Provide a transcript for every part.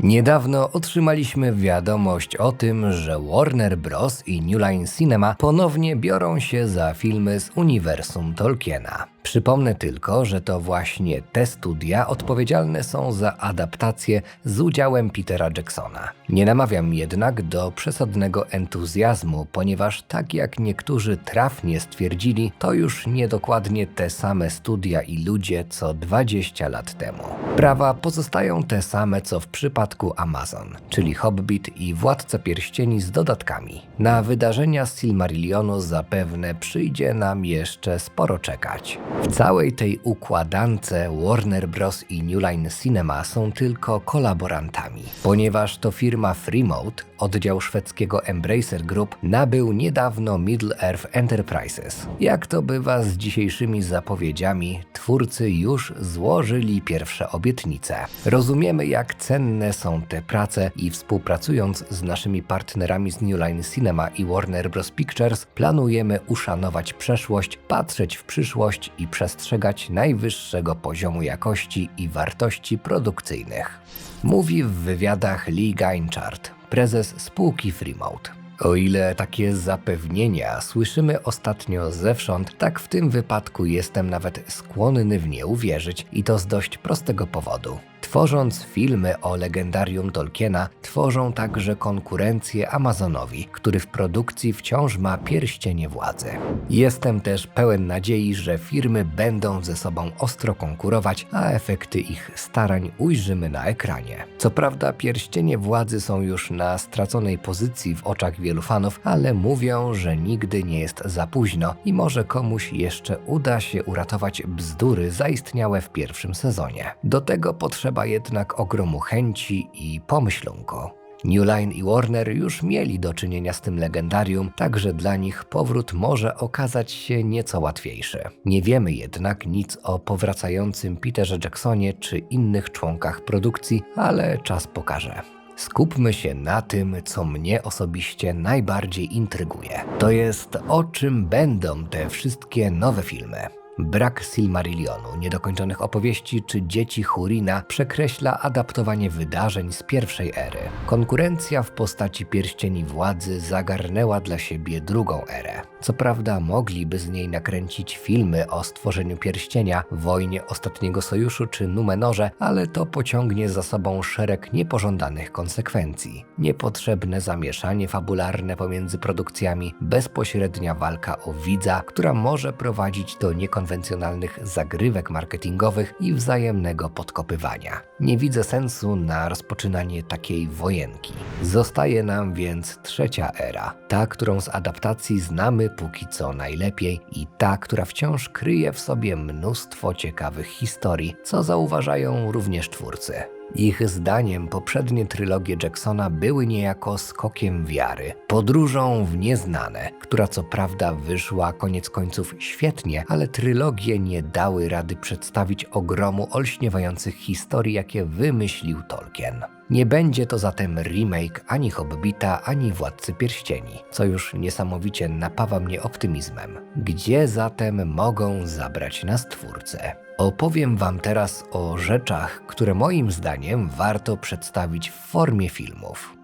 Niedawno otrzymaliśmy wiadomość o tym, że Warner Bros. i New Line Cinema ponownie biorą się za filmy z uniwersum Tolkiena. Przypomnę tylko, że to właśnie te studia odpowiedzialne są za adaptację z udziałem Petera Jacksona. Nie namawiam jednak do przesadnego entuzjazmu, ponieważ tak jak niektórzy trafnie stwierdzili, to już niedokładnie te same studia i ludzie co 20 lat temu. Prawa pozostają te same co w przypadku Amazon, czyli Hobbit i Władca Pierścieni z dodatkami. Na wydarzenia z Silmarillionu zapewne przyjdzie nam jeszcze sporo czekać. W całej tej układance Warner Bros. i New Line Cinema są tylko kolaborantami, ponieważ to firma Freemode, oddział szwedzkiego Embracer Group, nabył niedawno Middle-earth Enterprises. Jak to bywa z dzisiejszymi zapowiedziami, twórcy już złożyli pierwsze obietnice. Rozumiemy, jak cenne są te prace i współpracując z naszymi partnerami z New Line Cinema i Warner Bros. Pictures, planujemy uszanować przeszłość, patrzeć w przyszłość i przestrzegać najwyższego poziomu jakości i wartości produkcyjnych. Mówi w wywiadach Lee Geinchard, prezes spółki Freemode. O ile takie zapewnienia słyszymy ostatnio zewsząd, tak w tym wypadku jestem nawet skłonny w nie uwierzyć i to z dość prostego powodu. Tworząc filmy o legendarium Tolkiena, tworzą także konkurencję Amazonowi, który w produkcji wciąż ma pierścienie władzy. Jestem też pełen nadziei, że firmy będą ze sobą ostro konkurować, a efekty ich starań ujrzymy na ekranie. Co prawda, pierścienie władzy są już na straconej pozycji w oczach wielu fanów, ale mówią, że nigdy nie jest za późno i może komuś jeszcze uda się uratować bzdury zaistniałe w pierwszym sezonie. Do tego potrzeba jednak ogromu chęci i pomyślunku. New Line i Warner już mieli do czynienia z tym legendarium, także dla nich powrót może okazać się nieco łatwiejszy. Nie wiemy jednak nic o powracającym Peterze Jacksonie czy innych członkach produkcji, ale czas pokaże. Skupmy się na tym, co mnie osobiście najbardziej intryguje. To jest o czym będą te wszystkie nowe filmy. Brak Silmarillionu, niedokończonych opowieści czy dzieci Hurina przekreśla adaptowanie wydarzeń z pierwszej ery. Konkurencja w postaci pierścieni władzy zagarnęła dla siebie drugą erę. Co prawda mogliby z niej nakręcić filmy o stworzeniu pierścienia, wojnie Ostatniego Sojuszu czy Numenorze, ale to pociągnie za sobą szereg niepożądanych konsekwencji. Niepotrzebne zamieszanie fabularne pomiędzy produkcjami, bezpośrednia walka o widza, która może prowadzić do niekonwencjonalnych zagrywek marketingowych i wzajemnego podkopywania. Nie widzę sensu na rozpoczynanie takiej wojenki. Zostaje nam więc trzecia era, ta, którą z adaptacji znamy póki co najlepiej i ta, która wciąż kryje w sobie mnóstwo ciekawych historii, co zauważają również twórcy. Ich zdaniem poprzednie trylogie Jacksona były niejako skokiem wiary, podróżą w nieznane, która co prawda wyszła koniec końców świetnie, ale trylogie nie dały rady przedstawić ogromu olśniewających historii, jakie wymyślił Tolkien. Nie będzie to zatem remake ani Hobbita, ani Władcy Pierścieni, co już niesamowicie napawa mnie optymizmem. Gdzie zatem mogą zabrać nas twórcy? Opowiem Wam teraz o rzeczach, które moim zdaniem warto przedstawić w formie filmów.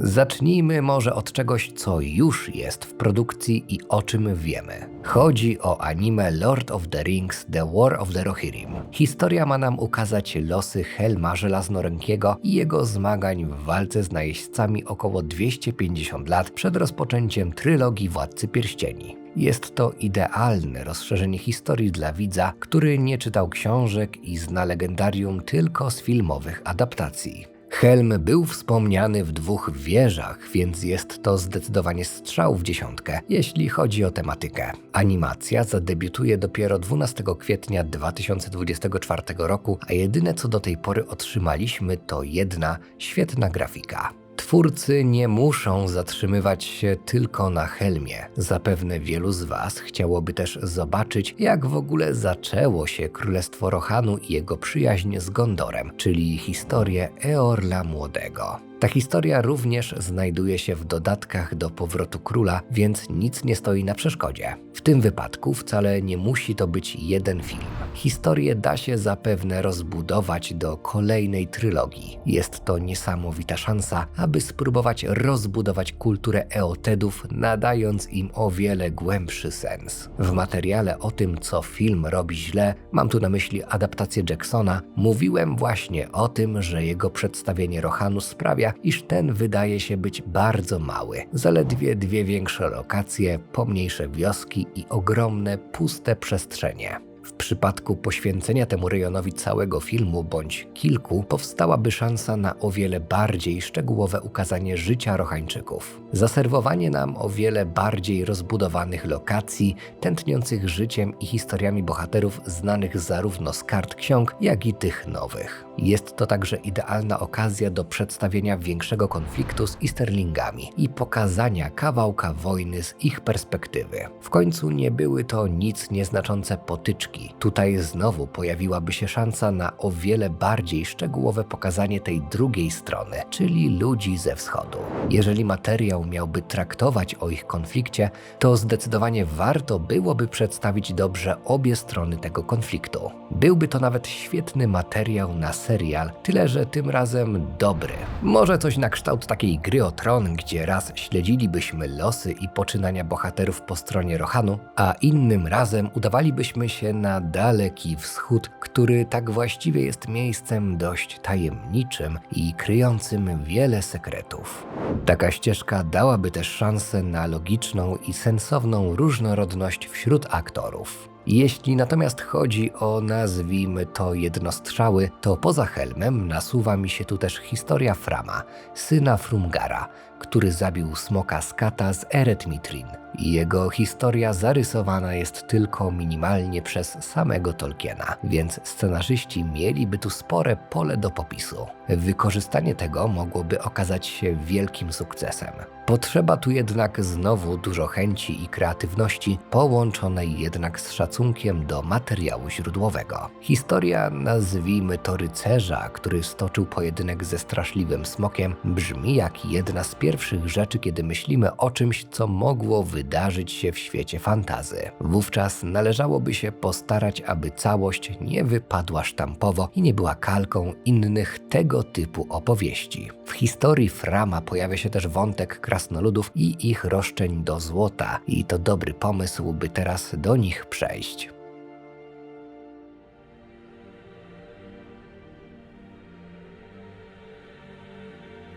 Zacznijmy może od czegoś, co już jest w produkcji i o czym wiemy. Chodzi o anime Lord of the Rings The War of the Rohirrim. Historia ma nam ukazać losy Helma Żelaznorękiego i jego zmagań w walce z najeźdźcami około 250 lat przed rozpoczęciem trylogii Władcy Pierścieni. Jest to idealne rozszerzenie historii dla widza, który nie czytał książek i zna legendarium tylko z filmowych adaptacji. Helm był wspomniany w dwóch wieżach, więc jest to zdecydowanie strzał w dziesiątkę, jeśli chodzi o tematykę. Animacja zadebiutuje dopiero 12 kwietnia 2024 roku, a jedyne co do tej pory otrzymaliśmy to jedna świetna grafika. Twórcy nie muszą zatrzymywać się tylko na Helmie. Zapewne wielu z Was chciałoby też zobaczyć, jak w ogóle zaczęło się Królestwo Rohanu i jego przyjaźń z Gondorem, czyli historię Eorla Młodego. Ta historia również znajduje się w dodatkach do powrotu króla, więc nic nie stoi na przeszkodzie. W tym wypadku wcale nie musi to być jeden film. Historię da się zapewne rozbudować do kolejnej trylogii. Jest to niesamowita szansa, aby spróbować rozbudować kulturę Eotedów, nadając im o wiele głębszy sens. W materiale o tym, co film robi źle, mam tu na myśli adaptację Jacksona, mówiłem właśnie o tym, że jego przedstawienie Rohanu sprawia, iż ten wydaje się być bardzo mały. Zaledwie dwie większe lokacje, pomniejsze wioski i ogromne, puste przestrzenie. W przypadku poświęcenia temu rejonowi całego filmu bądź kilku, powstałaby szansa na o wiele bardziej szczegółowe ukazanie życia Rochańczyków. Zaserwowanie nam o wiele bardziej rozbudowanych lokacji, tętniących życiem i historiami bohaterów znanych zarówno z kart ksiąg, jak i tych nowych. Jest to także idealna okazja do przedstawienia większego konfliktu z Easterlingami i pokazania kawałka wojny z ich perspektywy. W końcu nie były to nic nieznaczące potyczki. Tutaj znowu pojawiłaby się szansa na o wiele bardziej szczegółowe pokazanie tej drugiej strony, czyli ludzi ze wschodu. Jeżeli materiał miałby traktować o ich konflikcie, to zdecydowanie warto byłoby przedstawić dobrze obie strony tego konfliktu. Byłby to nawet świetny materiał na serial, tyle że tym razem dobry. Może coś na kształt takiej gry o tron, gdzie raz śledzilibyśmy losy i poczynania bohaterów po stronie Rohanu, a innym razem udawalibyśmy się na daleki wschód, który tak właściwie jest miejscem dość tajemniczym i kryjącym wiele sekretów. Taka ścieżka dałaby też szansę na logiczną i sensowną różnorodność wśród aktorów. Jeśli natomiast chodzi o nazwijmy to jednostrzały, to poza Helmem nasuwa mi się tu też historia Frama, syna Frumgara, który zabił smoka Skata z Eretmitrin. Jego historia zarysowana jest tylko minimalnie przez samego Tolkiena, więc scenarzyści mieliby tu spore pole do popisu. Wykorzystanie tego mogłoby okazać się wielkim sukcesem. Potrzeba tu jednak znowu dużo chęci i kreatywności, połączonej jednak z szacunkiem do materiału źródłowego. Historia, nazwijmy to rycerza, który stoczył pojedynek ze straszliwym smokiem, brzmi jak jedna z pierwszych rzeczy, kiedy myślimy o czymś, co mogło wydarzyć się w świecie fantazy. Wówczas należałoby się postarać, aby całość nie wypadła sztampowo i nie była kalką innych tego typu opowieści. W historii Frama pojawia się też wątek krasnoludów i ich roszczeń do złota, i to dobry pomysł, by teraz do nich przejść.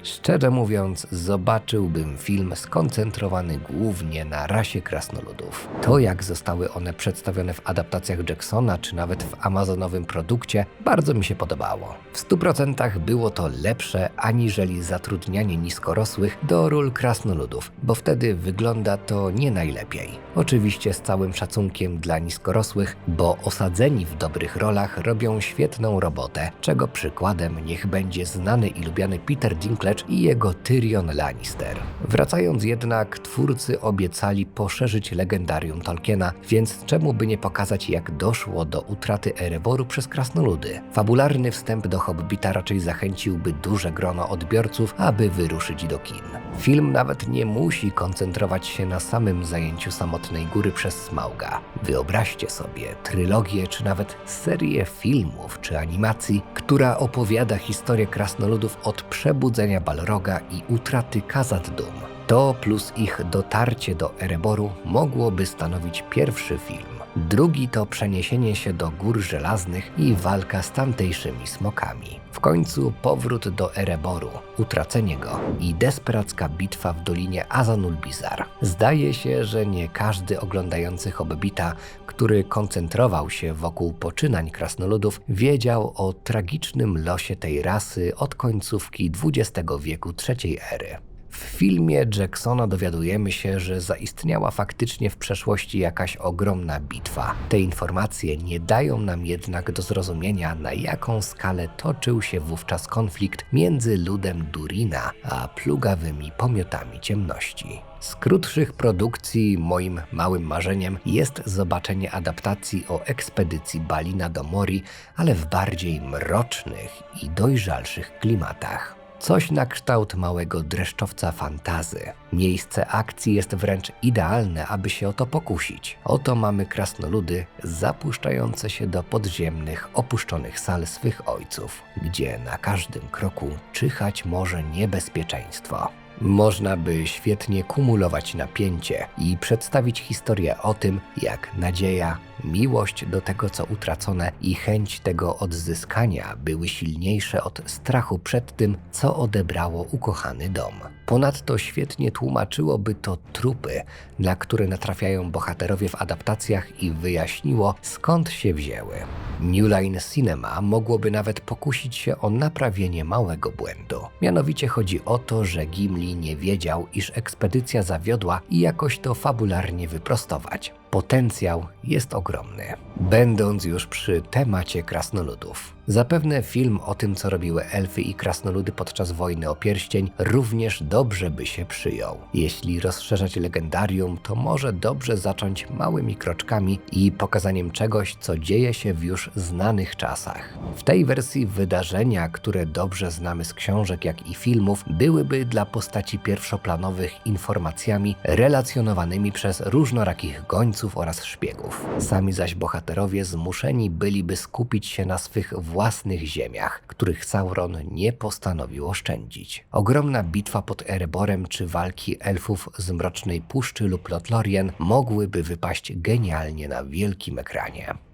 Szczerze mówiąc, zobaczyłbym film skoncentrowany głównie na rasie krasnoludów. To, jak zostały one przedstawione w adaptacjach Jacksona, czy nawet w amazonowym produkcie, bardzo mi się podobało. W 100% było to lepsze aniżeli zatrudnianie niskorosłych do ról krasnoludów, bo wtedy wygląda to nie najlepiej. Oczywiście z całym szacunkiem dla niskorosłych, bo osadzeni w dobrych rolach robią świetną robotę, czego przykładem niech będzie znany i lubiany Peter Dinklage i jego Tyrion Lannister. Wracając jednak, twórcy obiecali poszerzyć legendarium Tolkiena, więc czemu by nie pokazać jak doszło do utraty Ereboru przez krasnoludy? Fabularny wstęp do Hobbita raczej zachęciłby duże grono odbiorców, aby wyruszyć do kin. Film nawet nie musi koncentrować się na samym zajęciu samotnej góry przez Smauga. Wyobraźcie sobie trylogię czy nawet serię filmów czy animacji, która opowiada historię krasnoludów od przebudzenia Balroga i utraty Khazad Dum. To plus ich dotarcie do Ereboru mogłoby stanowić pierwszy film. Drugi to przeniesienie się do Gór Żelaznych i walka z tamtejszymi smokami. W końcu powrót do Ereboru, utracenie go i desperacka bitwa w dolinie Azanulbizar. Zdaje się, że nie każdy oglądający Hobbita, który koncentrował się wokół poczynań krasnoludów, wiedział o tragicznym losie tej rasy od końcówki XX wieku trzeciej ery. W filmie Jacksona dowiadujemy się, że zaistniała faktycznie w przeszłości jakaś ogromna bitwa. Te informacje nie dają nam jednak do zrozumienia, na jaką skalę toczył się wówczas konflikt między ludem Durina a plugawymi pomiotami ciemności. Z krótszych produkcji moim małym marzeniem jest zobaczenie adaptacji o ekspedycji Balina do Mori, ale w bardziej mrocznych i dojrzalszych klimatach. Coś na kształt małego dreszczowca fantazy. Miejsce akcji jest wręcz idealne, aby się o to pokusić. Oto mamy krasnoludy zapuszczające się do podziemnych, opuszczonych sal swych ojców, gdzie na każdym kroku czyhać może niebezpieczeństwo. Można by świetnie kumulować napięcie i przedstawić historię o tym, jak nadzieja, miłość do tego, co utracone i chęć tego odzyskania były silniejsze od strachu przed tym, co odebrało ukochany dom. Ponadto świetnie tłumaczyłoby to trupy, na które natrafiają bohaterowie w adaptacjach i wyjaśniło, skąd się wzięły. New Line Cinema mogłoby nawet pokusić się o naprawienie małego błędu. Mianowicie chodzi o to, że Gimli nie wiedział, iż ekspedycja zawiodła i jakoś to fabularnie wyprostować. Potencjał jest ogromny. Będąc już przy temacie krasnoludów. Zapewne film o tym, co robiły elfy i krasnoludy podczas wojny o pierścień, również dobrze by się przyjął. Jeśli rozszerzać legendarium, to może dobrze zacząć małymi kroczkami i pokazaniem czegoś, co dzieje się w już znanych czasach. W tej wersji wydarzenia, które dobrze znamy z książek, jak i filmów, byłyby dla postaci pierwszoplanowych informacjami relacjonowanymi przez różnorakich gońców oraz szpiegów. Sami zaś bohaterowie zmuszeni byliby skupić się na swych własnych ziemiach, których Sauron nie postanowił oszczędzić. Ogromna bitwa pod Ereborem czy walki elfów z Mrocznej Puszczy lub Lothlorien mogłyby wypaść genialnie na wielkim ekranie.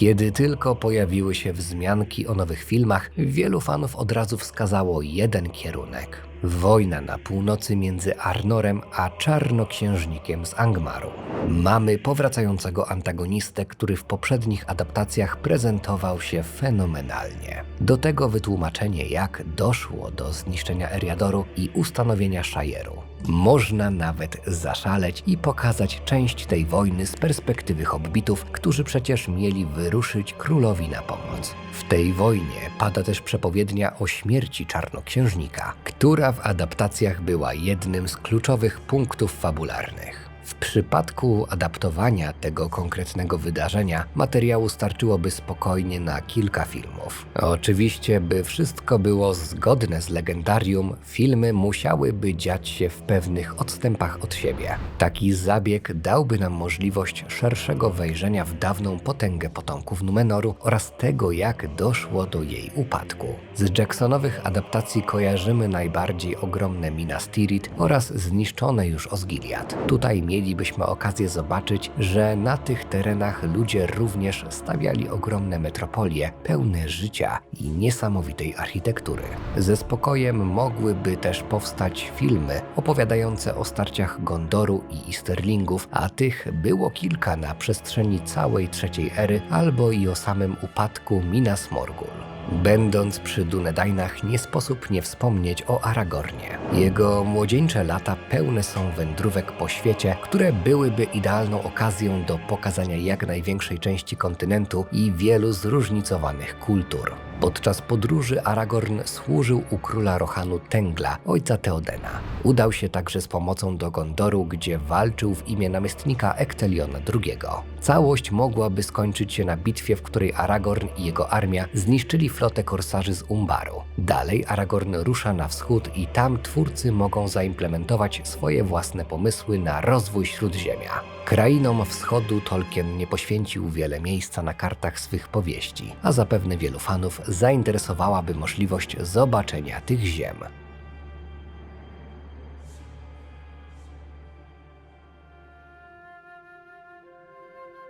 Kiedy tylko pojawiły się wzmianki o nowych filmach, wielu fanów od razu wskazało jeden kierunek. Wojna na północy między Arnorem a Czarnoksiężnikiem z Angmaru. Mamy powracającego antagonistę, który w poprzednich adaptacjach prezentował się fenomenalnie. Do tego wytłumaczenie, jak doszło do zniszczenia Eriadoru i ustanowienia Shire'u. Można nawet zaszaleć i pokazać część tej wojny z perspektywy hobbitów, którzy przecież mieli wyruszyć królowi na pomoc. W tej wojnie pada też przepowiednia o śmierci czarnoksiężnika, która w adaptacjach była jednym z kluczowych punktów fabularnych. W przypadku adaptowania tego konkretnego wydarzenia materiału starczyłoby spokojnie na kilka filmów. Oczywiście, by wszystko było zgodne z legendarium, filmy musiałyby dziać się w pewnych odstępach od siebie. Taki zabieg dałby nam możliwość szerszego wejrzenia w dawną potęgę potomków Numenoru oraz tego, jak doszło do jej upadku. Z Jacksonowych adaptacji kojarzymy najbardziej ogromne Minas Tirith oraz zniszczone już Osgiliath. Tutaj mielibyśmy okazję zobaczyć, że na tych terenach ludzie również stawiali ogromne metropolie, pełne życia i niesamowitej architektury. Ze spokojem mogłyby też powstać filmy opowiadające o starciach Gondoru i Easterlingów, a tych było kilka na przestrzeni całej trzeciej ery, albo i o samym upadku Minas Morgul. Będąc przy Dunedainach, nie sposób nie wspomnieć o Aragornie. Jego młodzieńcze lata pełne są wędrówek po świecie, które byłyby idealną okazją do pokazania jak największej części kontynentu i wielu zróżnicowanych kultur. Podczas podróży Aragorn służył u króla Rohanu Tengla, ojca Teodena. Udał się także z pomocą do Gondoru, gdzie walczył w imię namiestnika Ekteliona II. Całość mogłaby skończyć się na bitwie, w której Aragorn i jego armia zniszczyli flotę korsarzy z Umbaru. Dalej Aragorn rusza na wschód i tam twórcy mogą zaimplementować swoje własne pomysły na rozwój Śródziemia. Krainom wschodu Tolkien nie poświęcił wiele miejsca na kartach swych powieści, a zapewne wielu fanów zainteresowałaby możliwość zobaczenia tych ziem.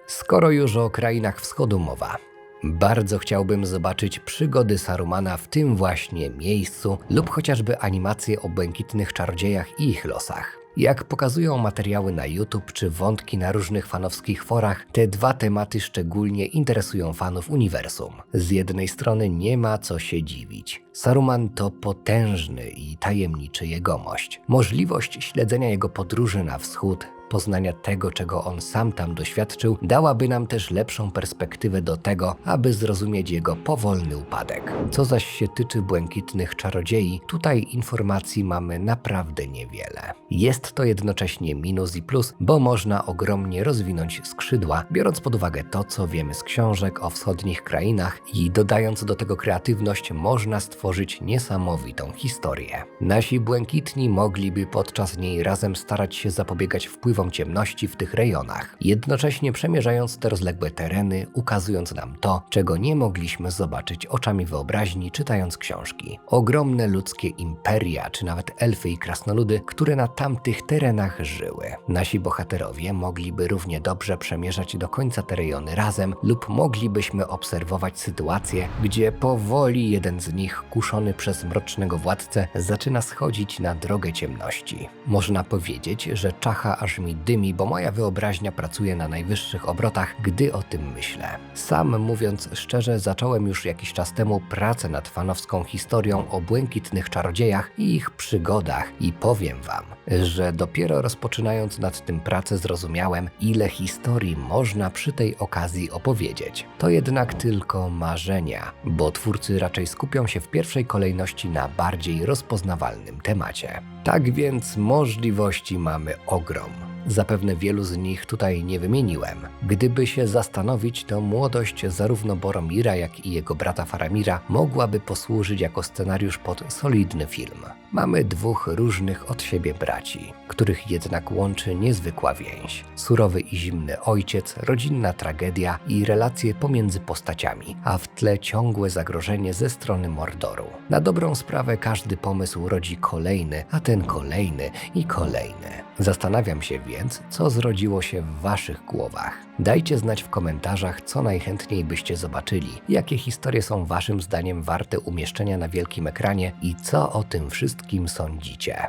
Skoro już o krainach wschodu mowa, bardzo chciałbym zobaczyć przygody Sarumana w tym właśnie miejscu lub chociażby animacje o błękitnych czarodziejach i ich losach. Jak pokazują materiały na YouTube czy wątki na różnych fanowskich forach, te dwa tematy szczególnie interesują fanów uniwersum. Z jednej strony nie ma co się dziwić. Saruman to potężny i tajemniczy jegomość. Możliwość śledzenia jego podróży na wschód, poznania tego, czego on sam tam doświadczył, dałaby nam też lepszą perspektywę do tego, aby zrozumieć jego powolny upadek. Co zaś się tyczy błękitnych czarodziei, tutaj informacji mamy naprawdę niewiele. Jest to jednocześnie minus i plus, bo można ogromnie rozwinąć skrzydła, biorąc pod uwagę to, co wiemy z książek o wschodnich krainach i dodając do tego kreatywność, można stworzyć niesamowitą historię. Nasi błękitni mogliby podczas niej razem starać się zapobiegać wpływom ciemności w tych rejonach, jednocześnie przemierzając te rozległe tereny, ukazując nam to, czego nie mogliśmy zobaczyć oczami wyobraźni czytając książki. Ogromne ludzkie imperia, czy nawet elfy i krasnoludy, które na tamtych terenach żyły. Nasi bohaterowie mogliby równie dobrze przemierzać do końca te rejony razem, lub moglibyśmy obserwować sytuację, gdzie powoli jeden z nich, kuszony przez mrocznego władcę, zaczyna schodzić na drogę ciemności. Można powiedzieć, że czacha aż mi dymi, bo moja wyobraźnia pracuje na najwyższych obrotach, gdy o tym myślę. Sam mówiąc szczerze, zacząłem już jakiś czas temu pracę nad fanowską historią o błękitnych czarodziejach i ich przygodach i powiem wam, że dopiero rozpoczynając nad tym pracę zrozumiałem, ile historii można przy tej okazji opowiedzieć. To jednak tylko marzenia, bo twórcy raczej skupią się w pierwszej kolejności na bardziej rozpoznawalnym temacie. Tak więc możliwości mamy ogrom. Zapewne wielu z nich tutaj nie wymieniłem. Gdyby się zastanowić, to młodość zarówno Boromira, jak i jego brata Faramira mogłaby posłużyć jako scenariusz pod solidny film. Mamy dwóch różnych od siebie braci, których jednak łączy niezwykła więź. Surowy i zimny ojciec, rodzinna tragedia i relacje pomiędzy postaciami, a w tle ciągłe zagrożenie ze strony Mordoru. Na dobrą sprawę każdy pomysł rodzi kolejny, a ten kolejny i kolejny. Zastanawiam się więc, co zrodziło się w Waszych głowach. Dajcie znać w komentarzach, co najchętniej byście zobaczyli, jakie historie są Waszym zdaniem warte umieszczenia na wielkim ekranie i co o tym wszystkim sądzicie.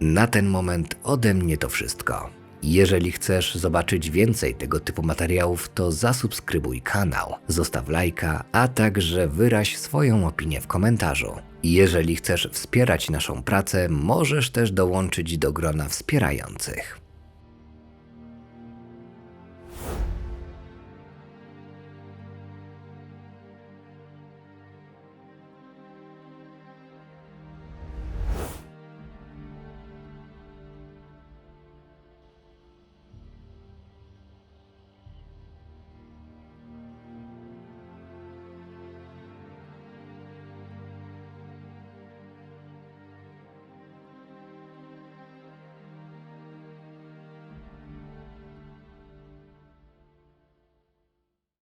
Na ten moment ode mnie to wszystko. Jeżeli chcesz zobaczyć więcej tego typu materiałów, to zasubskrybuj kanał, zostaw lajka, a także wyraź swoją opinię w komentarzu. Jeżeli chcesz wspierać naszą pracę, możesz też dołączyć do grona wspierających.